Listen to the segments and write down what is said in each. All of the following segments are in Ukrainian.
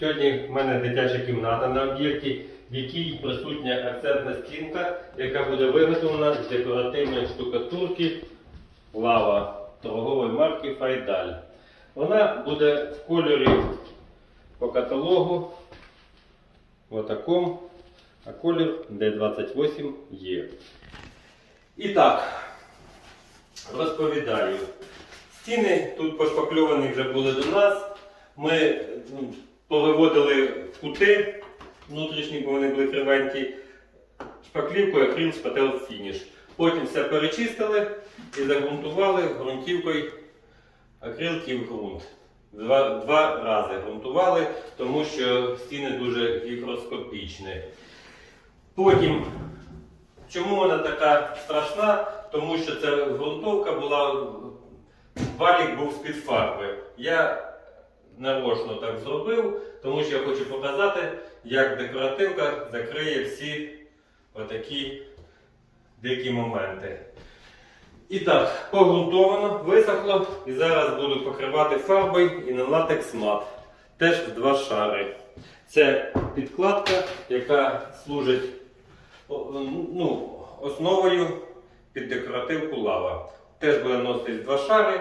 Сьогодні в мене дитяча кімната на об'єкті, в якій присутня акцентна стінка, яка буде виготовлена з декоративної штукатурки лава торгової марки Файдаль. Вона буде в кольорі по каталогу отаком, а колір D28 є. І так, розповідаю. Стіни тут пошпакльовані вже були до нас. Ми ну, повиводили в кути внутрішні, бо вони були кривенькі, шпаклівкою акрил шпател фініш. Потім все перечистили і загрунтували ґрунтівкою акрил ґрунт. Два, два рази ґрунтували, тому що стіни дуже гігроскопічні. Потім, чому вона така страшна? Тому що ця ґрунтовка була, валік був з-під фарби. Я нарочно так зробив, тому що я хочу показати, як декоративка закриє всі отакі дикі моменти. І так, погрунтовано, висохло, і зараз буду покривати фарбою і на латекс мат. Теж в два шари. Це підкладка, яка служить ну, основою під декоративку лава. Теж буде носити два шари,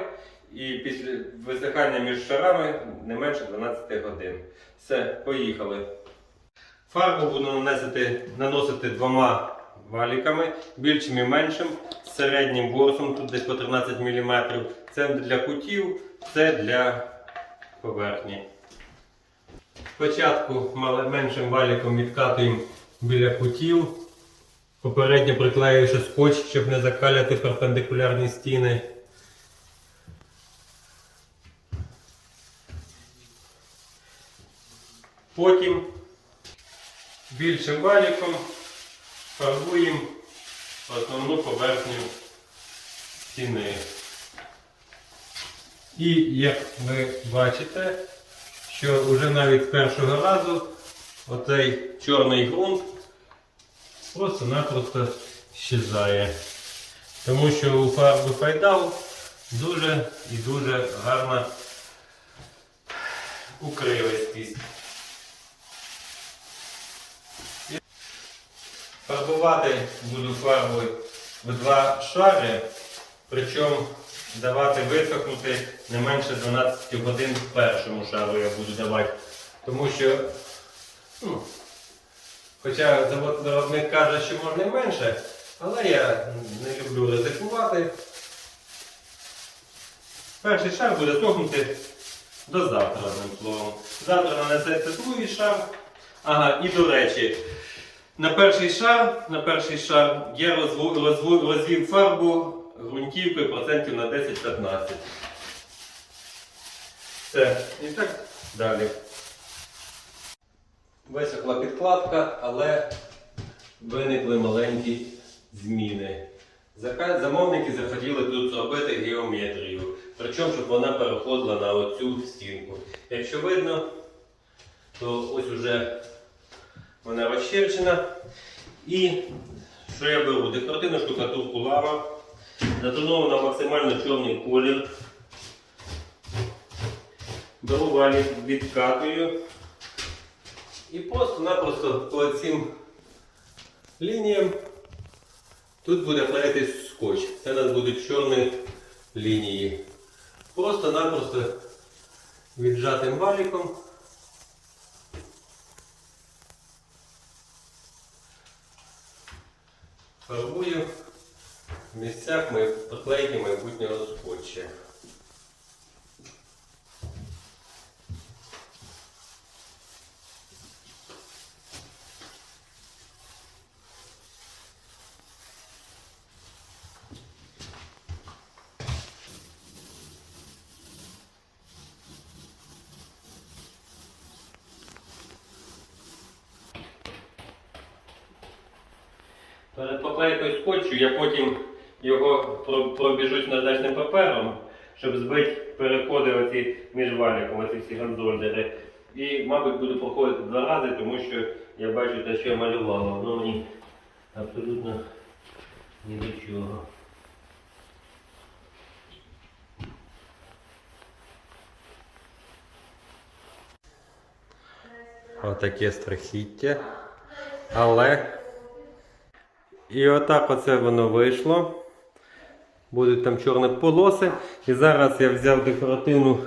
і після висихання між шарами не менше 12 годин. Все, поїхали. Фарбу буду наносити, наносити двома валіками, більшим і меншим, середнім ворсом, тут десь по 13 мм. Це для кутів, це для поверхні. Спочатку меншим валіком відкатуємо біля кутів, попередньо приклеюючи скотч, щоб не закаляти перпендикулярні стіни. Потім більшим валіком фарбуємо основну поверхню стіни. І як ви бачите, що вже навіть з першого разу оцей чорний ґрунт просто-напросто щезає. Тому що у фарби файдал дуже і дуже гарна укривистість. Фарбувати буду фарбою в два шари, причому давати висохнути не менше 12 годин в першому шару я буду давати. Тому що, ну, хоча завод виробник каже, що можна і менше, але я не люблю ризикувати. Перший шар буде сохнути до завтра, одним словом. Завтра нанесеться другий шар. Ага, і до речі, на перший шар, на перший шар я розвів фарбу ґрунтівкою процентів на 10-15. Все. І так далі. Висохла підкладка, але виникли маленькі зміни. Замовники захотіли тут зробити геометрію, причому, щоб вона переходила на оцю стінку. Якщо видно, то ось уже вона розчерчена. І що я беру? Декоративну штукатурку лава, затонована максимально чорний колір. Беру валі, відкатую. І просто-напросто по цим лініям тут буде клеїтись скотч. Це у нас будуть чорні лінії. Просто-напросто віджатим валіком. Фарбую в місцях поклейки майбутнього скотча. Перед поклейкою скотчу я потім його пробіжусь наждачним папером, щоб збити переходи оці між валіком, оці всі гандзольдери. І, мабуть, буду проходити два рази, тому що я бачу те, що я малював. Воно мені абсолютно ні до чого. Отаке страхіття. Але. І отак оце воно вийшло. Будуть там чорні полоси. І зараз я взяв декоративну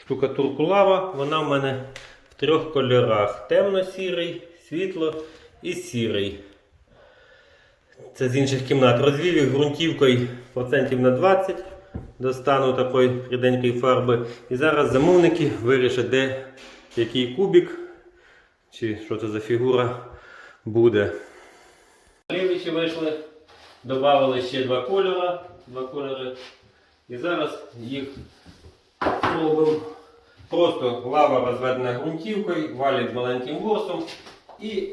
штукатурку лава. Вона в мене в трьох кольорах: темно-сірий, світло і сірий. Це з інших кімнат. Розвів їх ґрунтівкою процентів на 20 до стану такої ріденької фарби. І зараз замовники вирішать, де який кубик чи що це за фігура буде. Лівіші вийшли, додали ще два кольори, два кольори. І зараз їх робимо. Просто лава розведена ґрунтівкою, валять маленьким ворсом і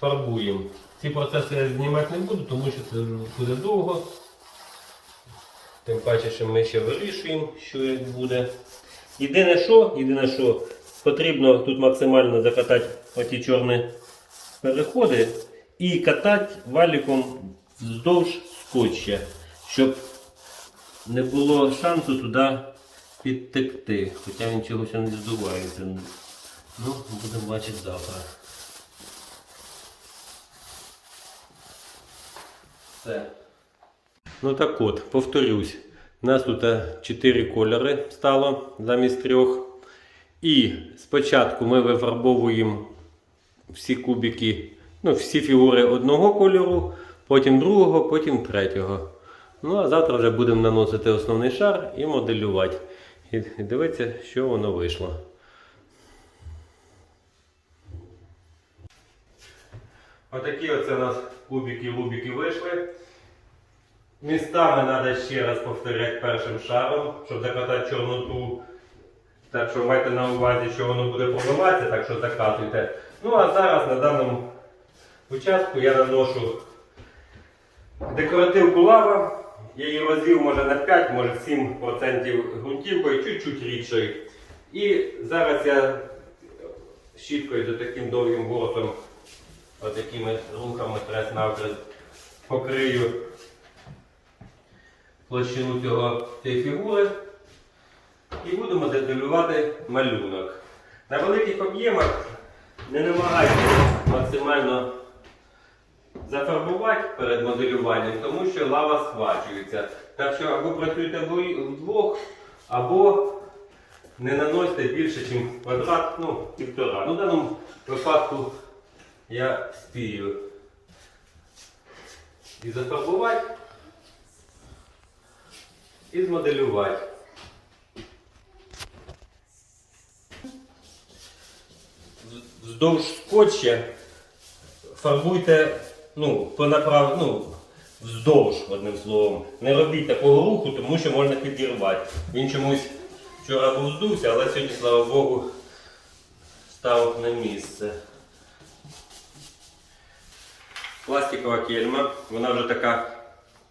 фарбуємо. Ці процеси я знімати не буду, тому що це буде довго. Тим паче, що ми ще вирішуємо, що як буде. Єдине що, єдине що, потрібно тут максимально закатати оті чорні переходи і катати валіком вздовж скотча, щоб не було шансу туди підтекти. Хоча він чогось не здувається. Ну, будемо бачити завтра. Все. Ну так от, повторюсь. У нас тут 4 кольори стало замість трьох. І спочатку ми вифарбовуємо всі кубики, ну, всі фігури одного кольору, потім другого, потім третього. Ну а завтра вже будемо наносити основний шар і моделювати. І, дивитися, що воно вийшло. Отакі оце у нас кубики-лубики вийшли. Містами треба ще раз повторяти першим шаром, щоб закатати чорноту. Так що майте на увазі, що воно буде пробиватися, так що закатуйте. Ну а зараз на даному участку я наношу декоративку лава. Я її розвів може на 5, може 7% ґрунтівкою, чуть-чуть рідшою. І зараз я щіткою за таким довгим воротом, отакими рухами хрест навхрест покрию площину цього, цієї фігури і будемо деталювати малюнок. На великих об'ємах не намагайтеся максимально зафарбувати перед моделюванням, тому що лава схвачується. Так що або працюйте вдвох, або не наносьте більше, ніж квадрат, ну, півтора. Ну, в даному випадку я спію і зафарбувати, і змоделювати. Вздовж скотча фарбуйте ну, по направ... ну, вздовж, одним словом. Не робіть такого руху, тому що можна підірвати. Він чомусь вчора був здувся, але сьогодні, слава Богу, став на місце. Пластикова кельма, вона вже така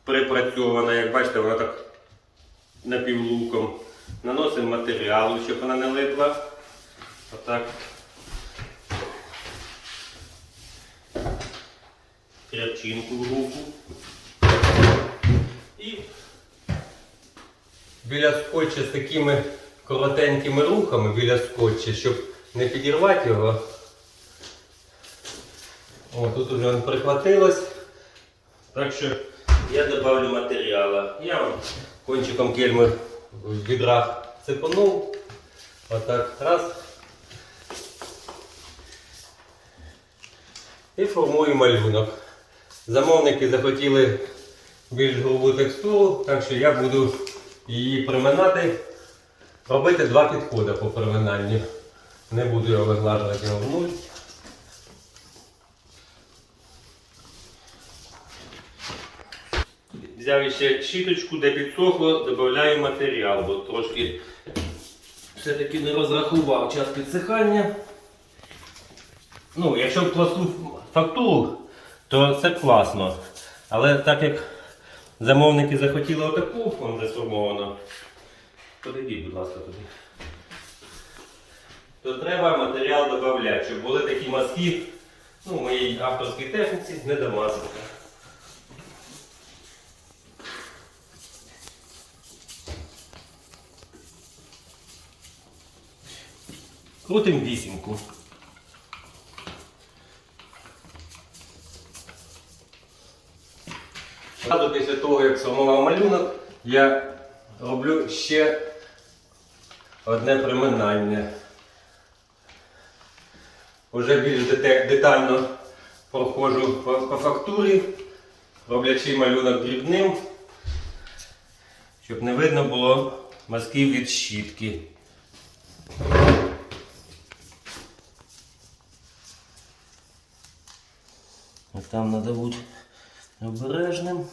припрацьована, як бачите, вона так напівлуком. Наносимо матеріалу, щоб вона не липла. Отак. Тряпчинку в руку. І біля скотча з такими коротенькими рухами біля скотча, щоб не підірвати його. О, тут вже він прихватилось. Так що я добавлю матеріалу. Я вам кончиком кельми в відрах цепанув. Отак. Раз. І формую малюнок. Замовники захотіли більш грубу текстуру, так що я буду її приминати. Робити два підходи по приминанню. Не буду його виглажувати його в нуль. Взяв ще щіточку, де підсохло, додаю матеріал, бо трошки все-таки не розрахував час підсихання. Ну, якщо в класу фактуру, то це класно. Але так як замовники захотіли отаку, вон вже сформовано, будь ласка, туди. То треба матеріал додати, щоб були такі мазки, ну, в моїй авторській техніці не дамазика. Крутим вісімку. Одразу після того, як сформував малюнок, я роблю ще одне приминання. Уже більш детально проходжу по, фактурі, роблячи малюнок дрібним, щоб не видно було мазків від щітки. Там треба бути обережним.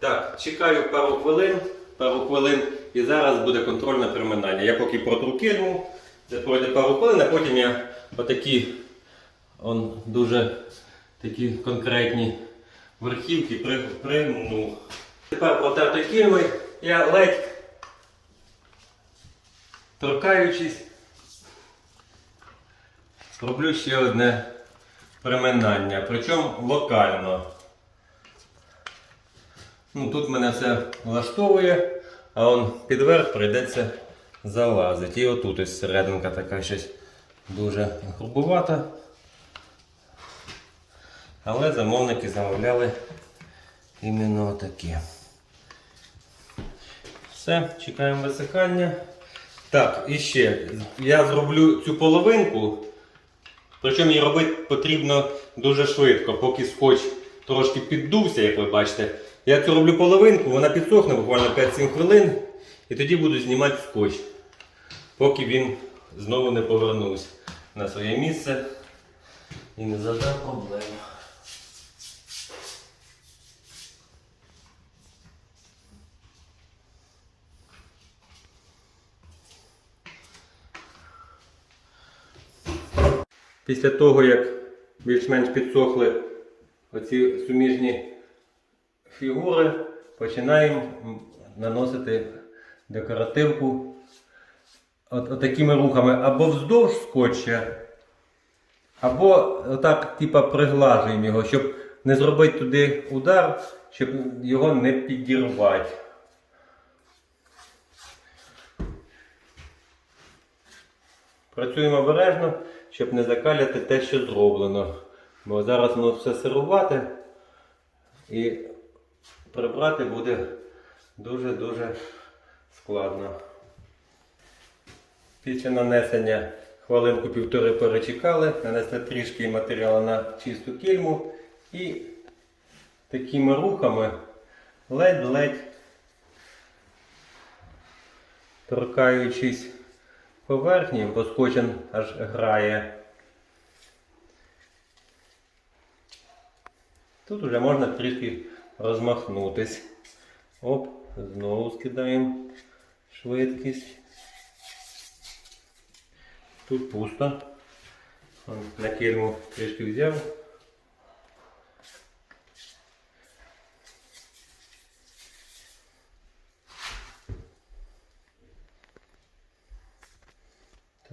Так, чекаю пару хвилин, пару хвилин і зараз буде контрольне приминання. Я поки протру кельму, це пройде пару хвилин, а потім я отакі он, дуже такі конкретні верхівки при- примну. Тепер протертою кільмою я ледь торкаючись, роблю ще одне приминання, причому локально. Ну, тут мене все влаштовує, а он підверх прийдеться залазити. І отут ось серединка така щось дуже грубувата. Але замовники замовляли іменно таке. Все, чекаємо висихання. Так, і ще я зроблю цю половинку. Причому її робити потрібно дуже швидко, поки скотч трошки піддувся, як ви бачите. Я цю роблю половинку, вона підсохне буквально 5-7 хвилин. І тоді буду знімати скотч, поки він знову не повернувся на своє місце і не задав проблем. Після того, як більш-менш підсохли оці суміжні фігури, починаємо наносити декоративку от, от такими рухами або вздовж скотча, або отак, типа, приглажуємо його, щоб не зробити туди удар, щоб його не підірвати. Працюємо обережно, щоб не закаляти те, що зроблено. Бо зараз воно все сирувати і прибрати буде дуже-дуже складно. Після нанесення хвилинку півтори перечекали, нанесли трішки матеріалу на чисту кільму і такими рухами ледь-ледь торкаючись поверхні, бо скотчем аж грає. Тут вже можна трішки розмахнутись. Оп, знову скидаємо швидкість. Тут пусто. На кельму трішки взяв.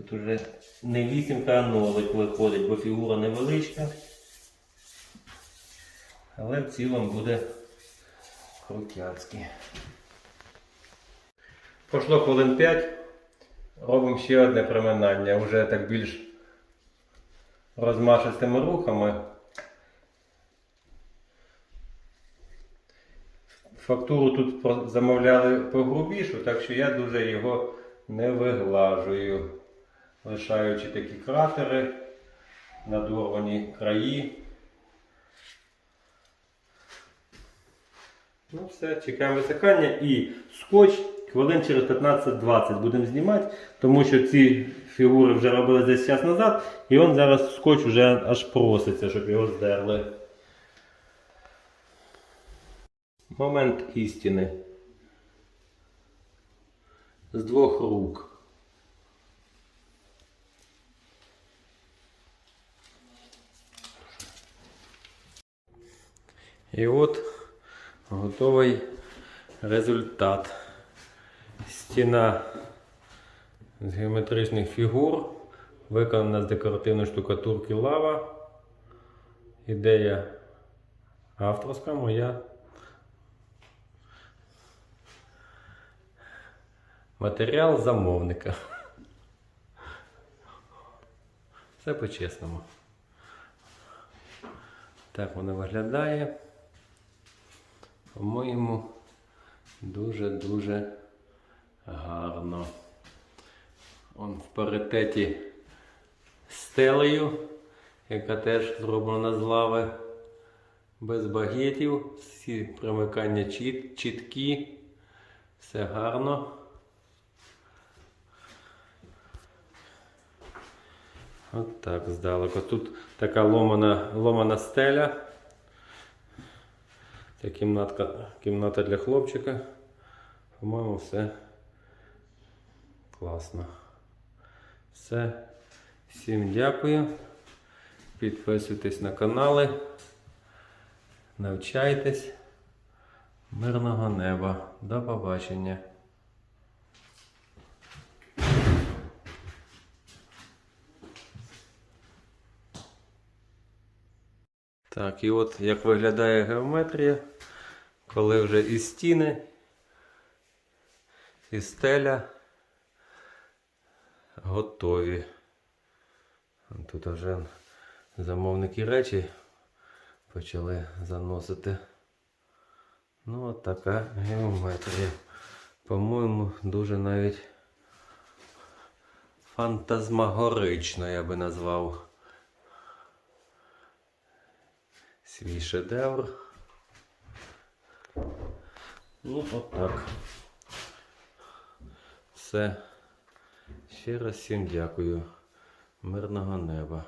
Тут уже не вісімка, а нолик виходить, бо фігура невеличка. Але в цілому буде крутяцький. Пройшло хвилин 5. Робимо ще одне приминання, вже так більш розмашистими рухами. Фактуру тут замовляли погрубішу, так що я дуже його не виглажую, лишаючи такі кратери, надорвані краї. Ну все, чекаємо висихання і скотч хвилин через 15-20 будемо знімати, тому що ці фігури вже робили десь час назад, і он зараз скотч вже аж проситься, щоб його здерли. Момент істини. З двох рук. І от готовий результат. Стіна з геометричних фігур, виконана з декоративної штукатурки лава. Ідея авторська моя. Матеріал замовника. Все по-чесному. Так воно виглядає. По-моєму, дуже-дуже гарно. Он в паритеті стелею, яка теж зроблена з лави. Без багетів, всі примикання чіт, чіткі, все гарно. От так здалеку. Тут така ломана, ломана стеля. Це кімнатка, кімната для хлопчика. По-моєму, все класно. Все. Всім дякую. Підписуйтесь на канали. Навчайтесь. Мирного неба. До побачення. Так, і от як виглядає геометрія, коли вже і стіни, і стеля готові. Тут вже замовники речі почали заносити. Ну, от така геометрія. По-моєму, дуже навіть фантазмагорично я би назвав свій шедевр. Ну, отак. так. Все. Ще раз всім дякую. Мирного неба.